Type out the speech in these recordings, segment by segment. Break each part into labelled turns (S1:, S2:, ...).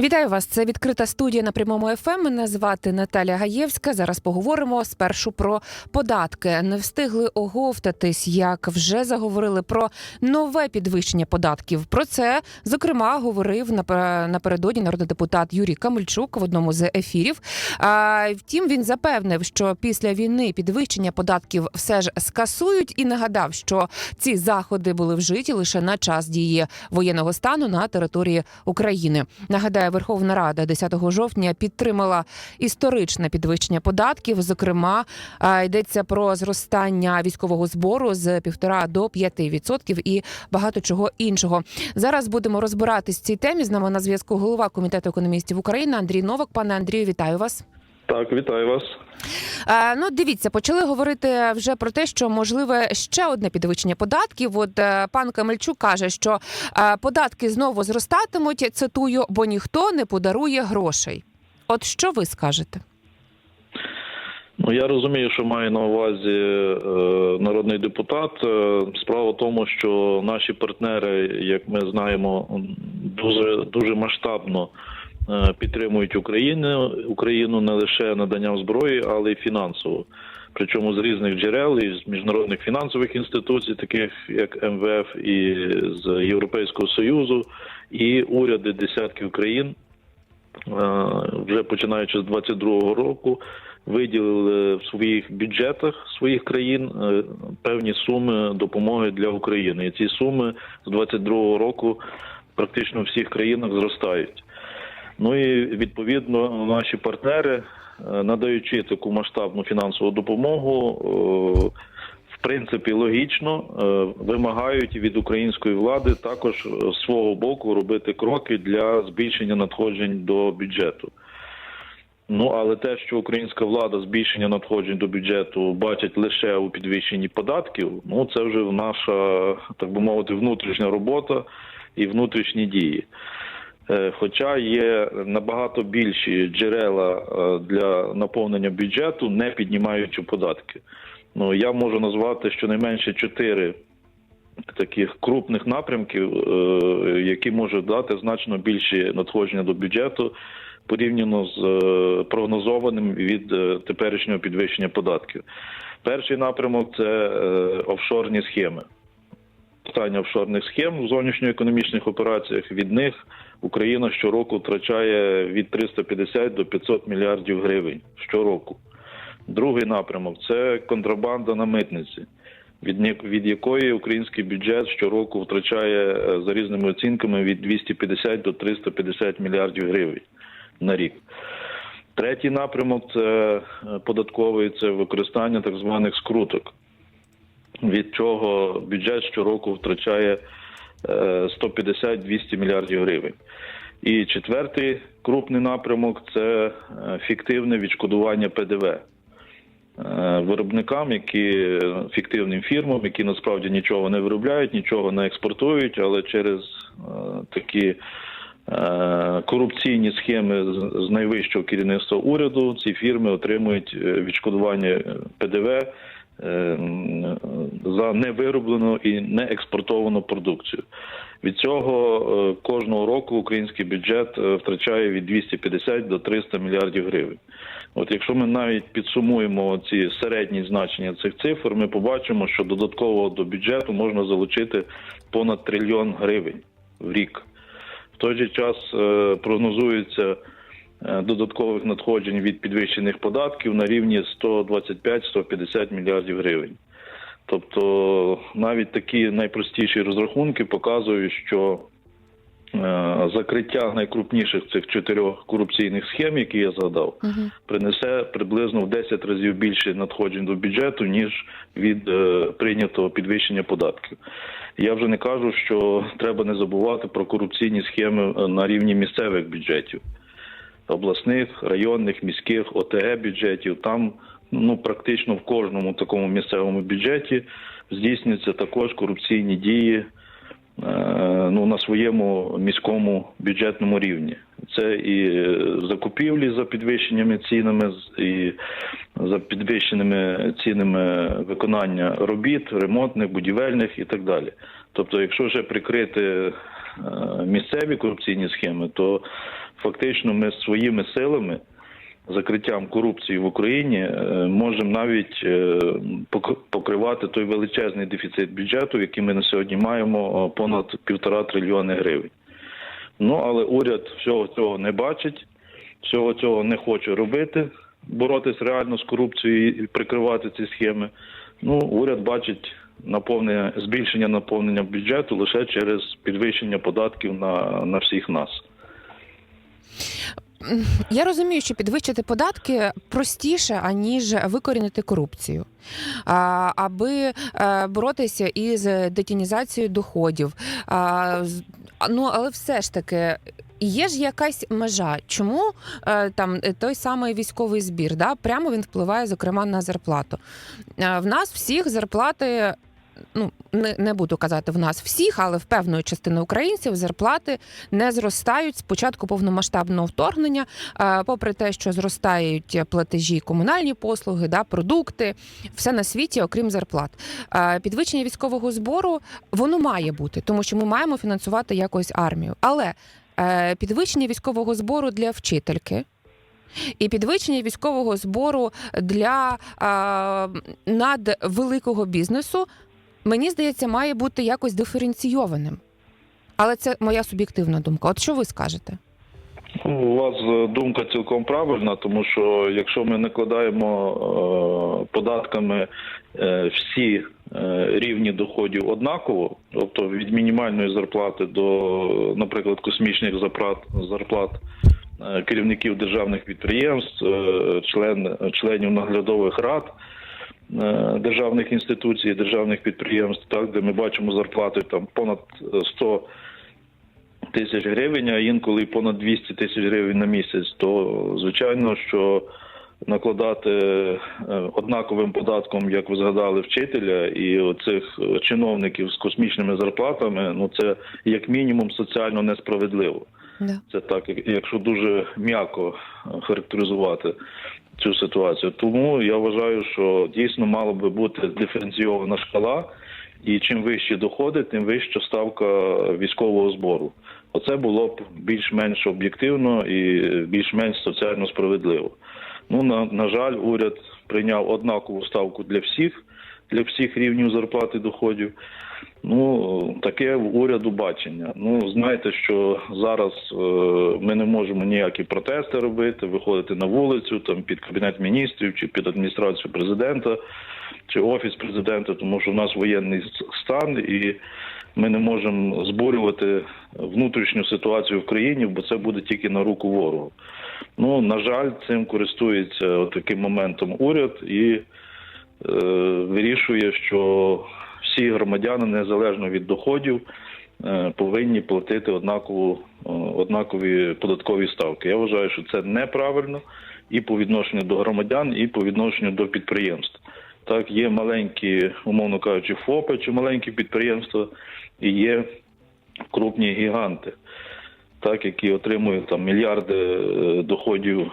S1: Вітаю вас. Це відкрита студія на прямому ФМ. Мене звати Наталя Гаєвська. Зараз поговоримо спершу про податки. Не встигли оговтатись, як вже заговорили про нове підвищення податків. Про це зокрема говорив напе- напередодні народний депутат Юрій Камельчук в одному з ефірів. А, втім, він запевнив, що після війни підвищення податків все ж скасують, і нагадав, що ці заходи були вжиті лише на час дії воєнного стану на території України. Нагадаю, Верховна Рада 10 жовтня підтримала історичне підвищення податків. Зокрема, йдеться про зростання військового збору з 1,5 до 5 відсотків і багато чого іншого. Зараз будемо розбиратись в цій темі. З нами на зв'язку голова комітету економістів України Андрій Новак. Пане Андрію, вітаю вас.
S2: Так, вітаю вас.
S1: Е, ну, дивіться, почали говорити вже про те, що можливе ще одне підвищення податків. От е, пан Камельчук каже, що е, податки знову зростатимуть. Цитую, бо ніхто не подарує грошей. От що ви скажете?
S2: Ну я розумію, що має на увазі е, народний депутат. Е, справа в тому, що наші партнери, як ми знаємо, дуже дуже масштабно підтримують Україну Україну не лише наданням зброї, але й фінансово. Причому з різних джерел і з міжнародних фінансових інституцій, таких як МВФ, і з Європейського союзу, і уряди десятків країн, е, вже починаючи з 22-го року, виділили в своїх бюджетах своїх країн е, певні суми допомоги для України. І ці суми з 22-го року практично в всіх країнах зростають. Ну і відповідно наші партнери, е, надаючи таку масштабну фінансову допомогу, е, в принципі логічно е, вимагають від української влади також з свого боку робити кроки для збільшення надходжень до бюджету. Ну але те, що українська влада збільшення надходжень до бюджету бачить лише у підвищенні податків, ну це вже наша, так би мовити, внутрішня робота і внутрішні дії. Е, Хоча є набагато більші джерела е, для наповнення бюджету, не піднімаючи податки. Ну я можу назвати щонайменше чотири таких крупних напрямків, е, які можуть дати значно більші надходження до бюджету порівняно з прогнозованим від теперішнього підвищення податків. Перший напрямок це офшорні схеми. Питання офшорних схем в зовнішньоекономічних операціях від них Україна щороку втрачає від 350 до 500 мільярдів гривень щороку. Другий напрямок це контрабанда на митниці, від, від якої український бюджет щороку втрачає е, за різними оцінками від 250 до 350 мільярдів гривень на рік. Третій напрямок це е, податковий, це використання так званих скруток, від чого бюджет щороку втрачає е, 150-200 мільярдів гривень. І четвертий крупний напрямок це е, фіктивне відшкодування ПДВ е, виробникам, які фіктивним фірмам, які насправді нічого не виробляють, нічого не експортують, але через е, такі е, корупційні схеми з- найвищого керівництва уряду ці фірми отримують е, відшкодування е, ПДВ е, за невироблену і не експортовану продукцію. Від цього е, кожного року український бюджет е, втрачає від 250 до 300 мільярдів гривень. От якщо ми навіть підсумуємо ці середні значення цих цифр, ми побачимо, що додатково до бюджету можна залучити понад трильйон гривень в рік. В той же час е, прогнозується е, додаткових надходжень від підвищених податків на рівні 125-150 мільярдів гривень. Тобто навіть такі найпростіші розрахунки показують, що е, закриття найкрупніших цих чотирьох корупційних схем, які я згадав, принесе приблизно в 10 разів більше надходжень до бюджету, ніж від е, прийнятого підвищення податків. Я вже не кажу, що треба не забувати про корупційні схеми е, на рівні місцевих бюджетів, обласних, районних, міських, ОТГ бюджетів. Там ну практично в кожному такому місцевому бюджеті здійснюються також корупційні дії е, ну, на своєму міському бюджетному рівні. Це і е, закупівлі за підвищеними цінами, і за підвищеними цінами виконання робіт, ремонтних, будівельних і так далі. Тобто, якщо вже прикрити місцеві корупційні схеми, то фактично ми своїми силами, закриттям корупції в Україні, е, можемо навіть е, покривати той величезний дефіцит бюджету, який ми на сьогодні маємо е, понад півтора трильйони гривень. Ну але уряд всього цього не бачить, всього цього не хоче робити, боротись реально з корупцією і прикривати ці схеми. Ну, уряд бачить наповнення збільшення наповнення бюджету лише через підвищення податків на, на всіх нас.
S1: Я розумію, що підвищити податки простіше, аніж викорінити корупцію. Аби е, боротися із детінізацією доходів. Ну, але все ж таки. Є ж якась межа, чому е, там е, той самий військовий збір, да, прямо він впливає, зокрема, на зарплату. В нас всіх зарплати, ну не, не буду казати в нас всіх, але в певної частини українців зарплати не зростають з початку повномасштабного вторгнення, е, попри те, що зростають платежі, комунальні послуги, да, продукти, все на світі, окрім зарплат. Е, Підвищення військового збору воно має бути, тому що ми маємо фінансувати якось армію. Але е, підвищення військового збору для вчительки. І підвищення військового збору для е, надвеликого бізнесу, мені здається, має бути якось диференційованим. Але це моя суб'єктивна думка. От що ви скажете?
S2: У вас е, думка цілком правильна, тому що якщо ми накладаємо е, податками е, всі рівні доходів однаково, тобто від мінімальної зарплати до, наприклад, космічних зарплат, зарплат керівників державних підприємств, член, членів наглядових рад. Е, Державних інституцій, державних підприємств, так де ми бачимо зарплати там понад е, 100 тисяч гривень, а інколи понад 200 тисяч гривень на місяць, то звичайно, що накладати е, однаковим податком, як ви згадали, вчителя і оцих е, чиновників з космічними зарплатами, ну це як мінімум соціально несправедливо.
S1: Да.
S2: Це так, як- якщо дуже м'яко е, характеризувати цю ситуацію. Тому я вважаю, що дійсно мала би бути диференційована шкала, і чим вищі доходи, тим вища ставка військового збору. Оце було б більш-менш об'єктивно і більш-менш соціально справедливо. Ну на, на жаль, уряд прийняв однакову ставку для всіх, для всіх рівнів зарплати доходів. Ну таке в уряду бачення. Ну знаєте, що зараз е, ми не можемо ніякі протести робити, виходити на вулицю, там під кабінет міністрів чи під адміністрацію президента чи офіс президента, тому що в нас воєнний стан, і ми не можемо збурювати внутрішню ситуацію в країні, бо це буде тільки на руку ворогу. Ну на жаль, цим користується таким моментом уряд і вирішує, що всі громадяни, незалежно від доходів, е, повинні платити однакову, е, однакові податкові ставки. Я вважаю, що це неправильно і по відношенню до громадян, і по відношенню до підприємств. Так, є маленькі, умовно кажучи, ФОПи чи маленькі підприємства, і є крупні гіганти, так, які отримують там мільярди е, доходів е,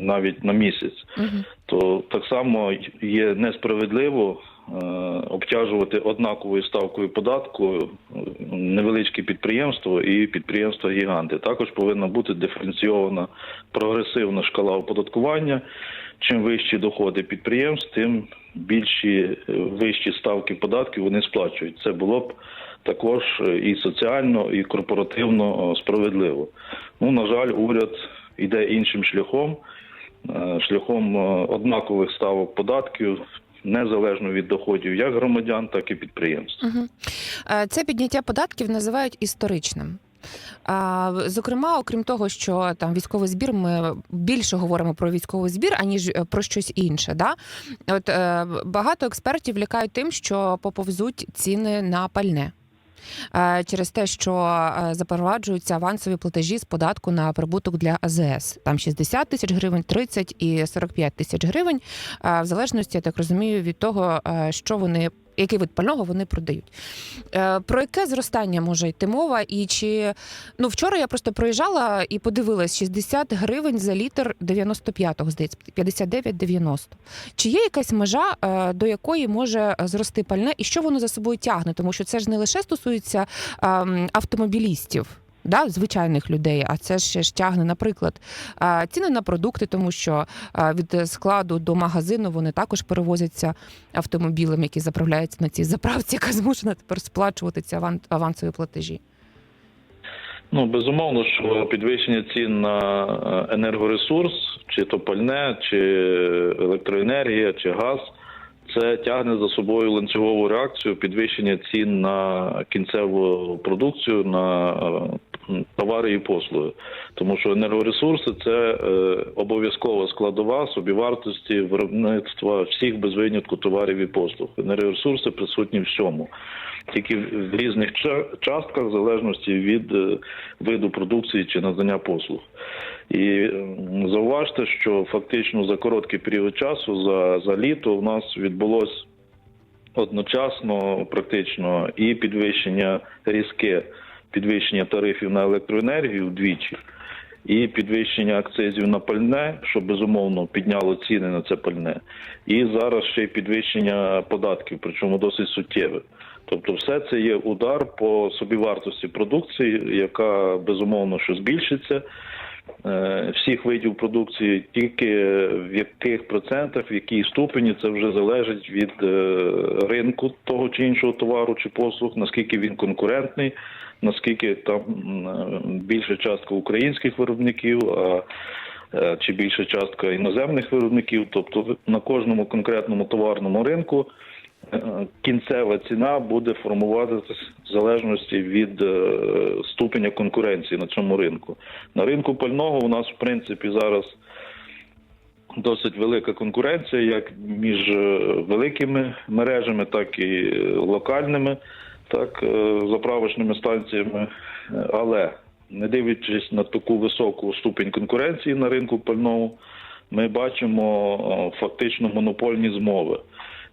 S2: навіть на місяць
S1: Угу.
S2: то так само є несправедливо е, обтяжувати однаковою ставкою податку е, невеличкі підприємства і підприємства гіганти. Також повинна бути диференційована прогресивна шкала оподаткування. Чим вищі доходи підприємств, тим більші е, вищі ставки податків вони сплачують. Це було б також і соціально, і корпоративно справедливо. Ну на жаль, уряд іде іншим шляхом е, шляхом е, однакових ставок податків незалежно від доходів як громадян, так і підприємств.
S1: Угу. Це підняття податків називають історичним. А, Зокрема, окрім того, що там військовий збір, ми більше говоримо про військовий збір, аніж про щось інше. Да? От багато експертів лякають тим, що поповзуть ціни на пальне. Е, Через те, що е, запроваджуються авансові платежі з податку на прибуток для АЗС. Там 60 тисяч гривень, 30 і 45 тисяч гривень, е, в залежності, я так розумію, від того, що вони Який вид пального вони продають? Е, про яке зростання може йти мова? І чи ну вчора я просто проїжджала і подивилась 60 гривень за літр 95-го, здається, 59,90. Чи є якась межа, е, до якої може зрости пальне, і що воно за собою тягне? Тому що це ж не лише стосується ем, автомобілістів. Да, звичайних людей, а це ще ж тягне, наприклад, ціни на продукти, тому що від складу до магазину вони також перевозяться автомобілем, які заправляються на цій заправці, яка змушена тепер сплачувати ці аван- авансові платежі.
S2: Ну, безумовно, що підвищення цін на е, енергоресурс, чи то пальне, чи електроенергія, чи газ, це тягне за собою ланцюгову реакцію підвищення цін на кінцеву продукцію, на е, товари і послуги. Тому що енергоресурси це е, обов'язкова складова собівартості виробництва всіх без винятку товарів і послуг. Енергоресурси присутні всьому тільки в різних частках, в залежності від е, виду продукції чи надання послуг. І зауважте, що фактично за короткий період часу, за, за літо, у нас відбулось одночасно практично і підвищення різке підвищення тарифів на електроенергію вдвічі. І підвищення акцизів на пальне, що безумовно підняло ціни на це пальне, і зараз ще й підвищення податків, причому досить суттєве. Тобто, все це є удар по собівартості продукції, яка безумовно що збільшиться е, всіх видів продукції, тільки в яких процентах, в якій ступені це вже залежить від е, ринку того чи іншого товару чи послуг, наскільки він конкурентний, наскільки там е, більша частка українських виробників. а е, чи більша частка іноземних виробників, тобто на кожному конкретному товарному ринку е, кінцева ціна буде формуватися в залежності від ступеня конкуренції на цьому ринку. На ринку пального у нас в принципі зараз досить велика конкуренція, як між великими мережами, так і локальними, так е, заправочними станціями. Е, Але не дивлячись на таку високу ступень конкуренції на ринку пального, ми бачимо фактично монопольні змови,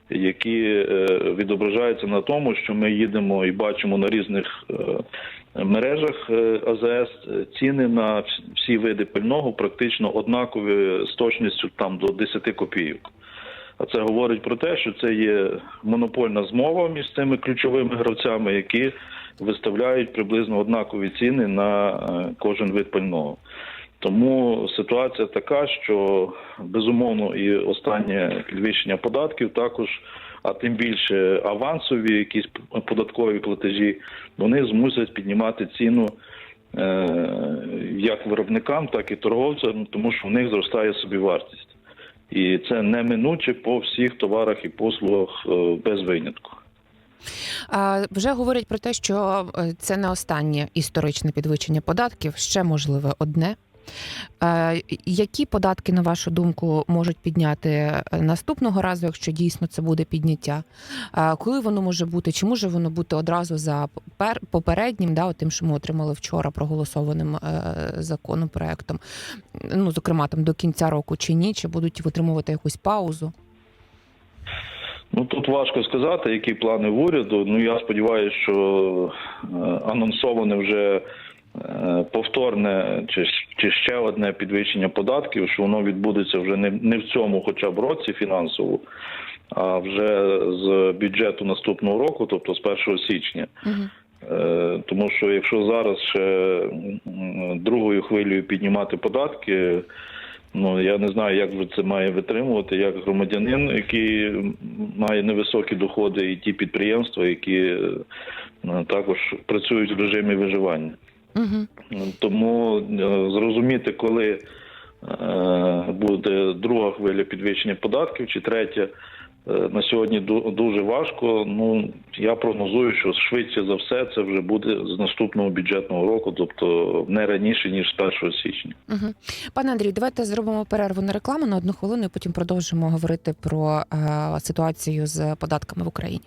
S2: які е, відображаються на тому, що ми їдемо і бачимо на різних е, мережах е, АЗС е, ціни на всі види пального практично однакові з точністю там до 10 копійок. А це говорить про те, що це є монопольна змова між цими ключовими гравцями, які виставляють приблизно однакові ціни на е, кожен вид пального. Тому ситуація така, що безумовно і останнє підвищення податків також, а тим більше авансові якісь податкові платежі, вони змусять піднімати ціну е, як виробникам, так і торговцям, тому що в них зростає собівартість. І це неминуче по всіх товарах і послугах е, без винятку.
S1: Вже говорять про те, що е, це не останнє історичне підвищення податків, ще можливе одне. Е, Які податки, на вашу думку, можуть підняти е, наступного разу, якщо дійсно це буде підняття? Е, Коли воно може бути? Чи може воно бути одразу за пер- попереднім, да, тим, що ми отримали вчора проголосованим законопроектом? Ну, зокрема, там до кінця року чи ні? Чи будуть витримувати якусь паузу?
S2: Ну тут важко сказати, які плани в уряду. Ну я сподіваюся, що анонсоване вже повторне чи, чи ще одне підвищення податків, що воно відбудеться вже не, не в цьому, хоча б році фінансово, а вже з бюджету наступного року, тобто з 1 січня.
S1: Угу.
S2: Е, Тому що якщо зараз ще другою хвилею піднімати податки, ну я не знаю, як вже це має витримувати, як громадянин, який має невисокі доходи, і ті підприємства, які е, також працюють в режимі виживання. Тому е, зрозуміти, коли е, буде друга хвиля підвищення податків чи третя. е, На сьогодні ду- дуже важко. Ну я прогнозую, що швидше за все це вже буде з наступного бюджетного року, тобто не раніше ніж з 1 січня.
S1: Угу. Пане Андрію, давайте зробимо перерву на рекламу на одну хвилину, і потім продовжимо говорити про е, ситуацію з податками в Україні.